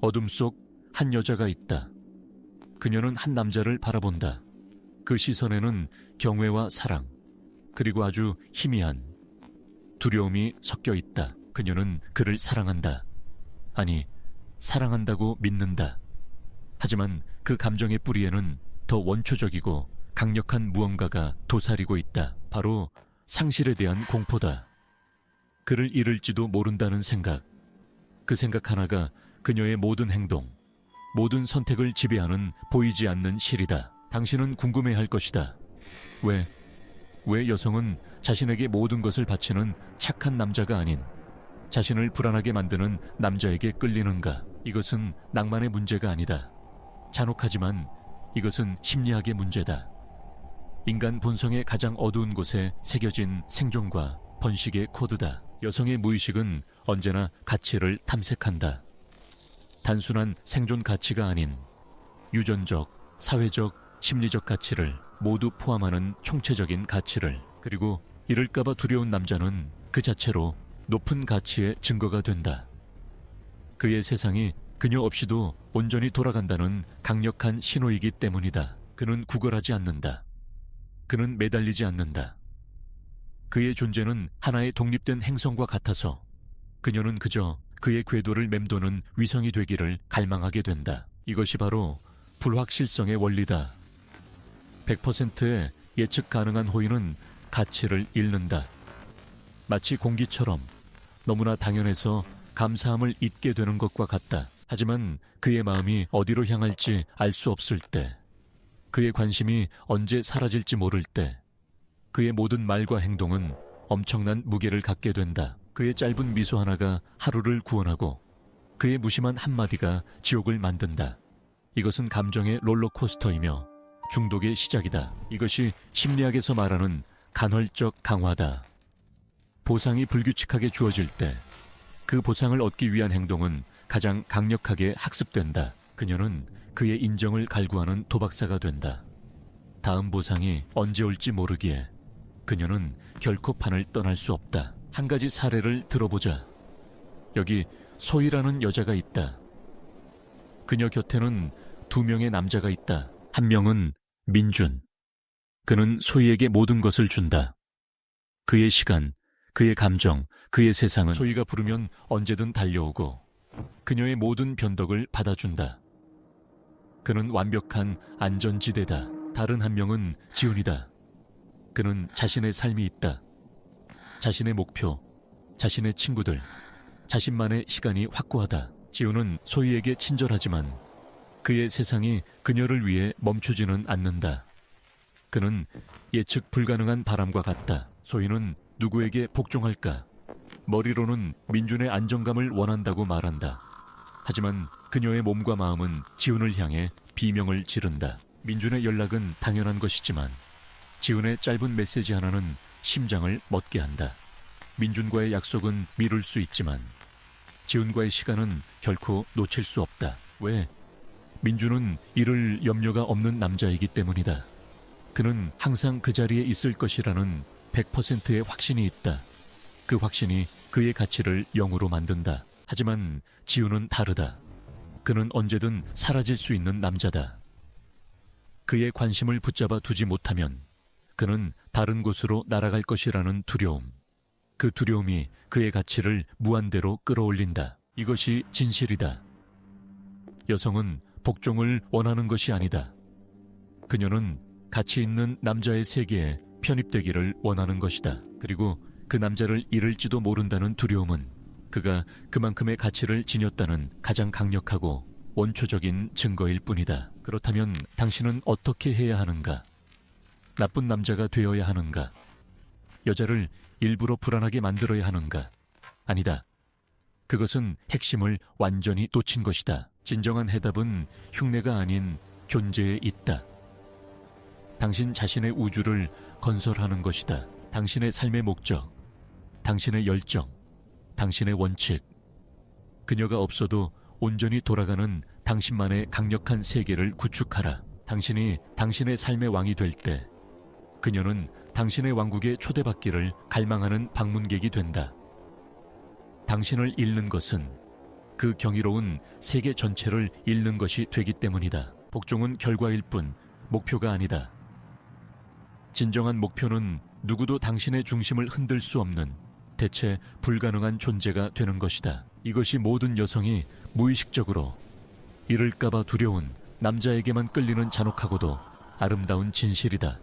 어둠 속 한 여자가 있다. 그녀는 한 남자를 바라본다. 그 시선에는 경외와 사랑, 그리고 아주 희미한 두려움이 섞여 있다. 그녀는 그를 사랑한다. 아니, 사랑한다고 믿는다. 하지만 그 감정의 뿌리에는 더 원초적이고 강력한 무언가가 도사리고 있다. 바로 상실에 대한 공포다. 그를 잃을지도 모른다는 생각. 그 생각 하나가 그녀의 모든 행동, 모든 선택을 지배하는 보이지 않는 실이다. 당신은 궁금해 할 것이다. 왜, 왜 여성은 자신에게 모든 것을 바치는 착한 남자가 아닌 자신을 불안하게 만드는 남자에게 끌리는가? 이것은 낭만의 문제가 아니다. 잔혹하지만 이것은 심리학의 문제다. 인간 본성의 가장 어두운 곳에 새겨진 생존과 번식의 코드다. 여성의 무의식은 언제나 가치를 탐색한다. 단순한 생존 가치가 아닌 유전적, 사회적, 심리적 가치를 모두 포함하는 총체적인 가치를 그리고 잃을까봐 두려운 남자는 그 자체로 높은 가치의 증거가 된다. 그의 세상이 그녀 없이도 온전히 돌아간다는 강력한 신호이기 때문이다. 그는 구걸하지 않는다. 그는 매달리지 않는다. 그의 존재는 하나의 독립된 행성과 같아서 그녀는 그저 그의 궤도를 맴도는 위성이 되기를 갈망하게 된다. 이것이 바로 불확실성의 원리다. 100%의 예측 가능한 호의는 가치를 잃는다. 마치 공기처럼 너무나 당연해서 감사함을 잊게 되는 것과 같다. 하지만 그의 마음이 어디로 향할지 알 수 없을 때, 그의 관심이 언제 사라질지 모를 때, 그의 모든 말과 행동은 엄청난 무게를 갖게 된다. 그의 짧은 미소 하나가 하루를 구원하고 그의 무심한 한마디가 지옥을 만든다. 이것은 감정의 롤러코스터이며 중독의 시작이다. 이것이 심리학에서 말하는 간헐적 강화다. 보상이 불규칙하게 주어질 때 그 보상을 얻기 위한 행동은 가장 강력하게 학습된다. 그녀는 그의 인정을 갈구하는 도박사가 된다. 다음 보상이 언제 올지 모르기에 그녀는 결코 판을 떠날 수 없다. 한 가지 사례를 들어보자. 여기 소희라는 여자가 있다. 그녀 곁에는 두 명의 남자가 있다. 한 명은 민준. 그는 소희에게 모든 것을 준다. 그의 시간, 그의 감정, 그의 세상은 소희가 부르면 언제든 달려오고 그녀의 모든 변덕을 받아준다. 그는 완벽한 안전지대다. 다른 한 명은 지훈이다. 그는 자신의 삶이 있다. 자신의 목표, 자신의 친구들, 자신만의 시간이 확고하다. 지훈은 소희에게 친절하지만 그의 세상이 그녀를 위해 멈추지는 않는다. 그는 예측 불가능한 바람과 같다. 소희는 누구에게 복종할까? 머리로는 민준의 안정감을 원한다고 말한다. 하지만 그녀의 몸과 마음은 지훈을 향해 비명을 지른다. 민준의 연락은 당연한 것이지만 지훈의 짧은 메시지 하나는 심장을 멎게 한다. 민준과의 약속은 미룰 수 있지만 지훈과의 시간은 결코 놓칠 수 없다. 왜? 민준은 잃을 염려가 없는 남자이기 때문이다. 그는 항상 그 자리에 있을 것이라는 100%의 확신이 있다. 그 확신이 그의 가치를 영으로 만든다. 하지만 지훈은 다르다. 그는 언제든 사라질 수 있는 남자다. 그의 관심을 붙잡아 두지 못하면 그는 다른 곳으로 날아갈 것이라는 두려움. 그 두려움이 그의 가치를 무한대로 끌어올린다. 이것이 진실이다. 여성은 복종을 원하는 것이 아니다. 그녀는 가치 있는 남자의 세계에 편입되기를 원하는 것이다. 그리고 그 남자를 잃을지도 모른다는 두려움은 그가 그만큼의 가치를 지녔다는 가장 강력하고 원초적인 증거일 뿐이다. 그렇다면 당신은 어떻게 해야 하는가? 나쁜 남자가 되어야 하는가? 여자를 일부러 불안하게 만들어야 하는가? 아니다. 그것은 핵심을 완전히 놓친 것이다. 진정한 해답은 흉내가 아닌 존재에 있다. 당신 자신의 우주를 건설하는 것이다. 당신의 삶의 목적, 당신의 열정, 당신의 원칙. 그녀가 없어도 온전히 돌아가는 당신만의 강력한 세계를 구축하라. 당신이 당신의 삶의 왕이 될 때, 그녀는 당신의 왕국에 초대받기를 갈망하는 방문객이 된다. 당신을 잃는 것은 그 경이로운 세계 전체를 잃는 것이 되기 때문이다. 복종은 결과일 뿐 목표가 아니다. 진정한 목표는 누구도 당신의 중심을 흔들 수 없는 대체 불가능한 존재가 되는 것이다. 이것이 모든 여성이 무의식적으로 잃을까봐 두려운 남자에게만 끌리는 잔혹하고도 아름다운 진실이다.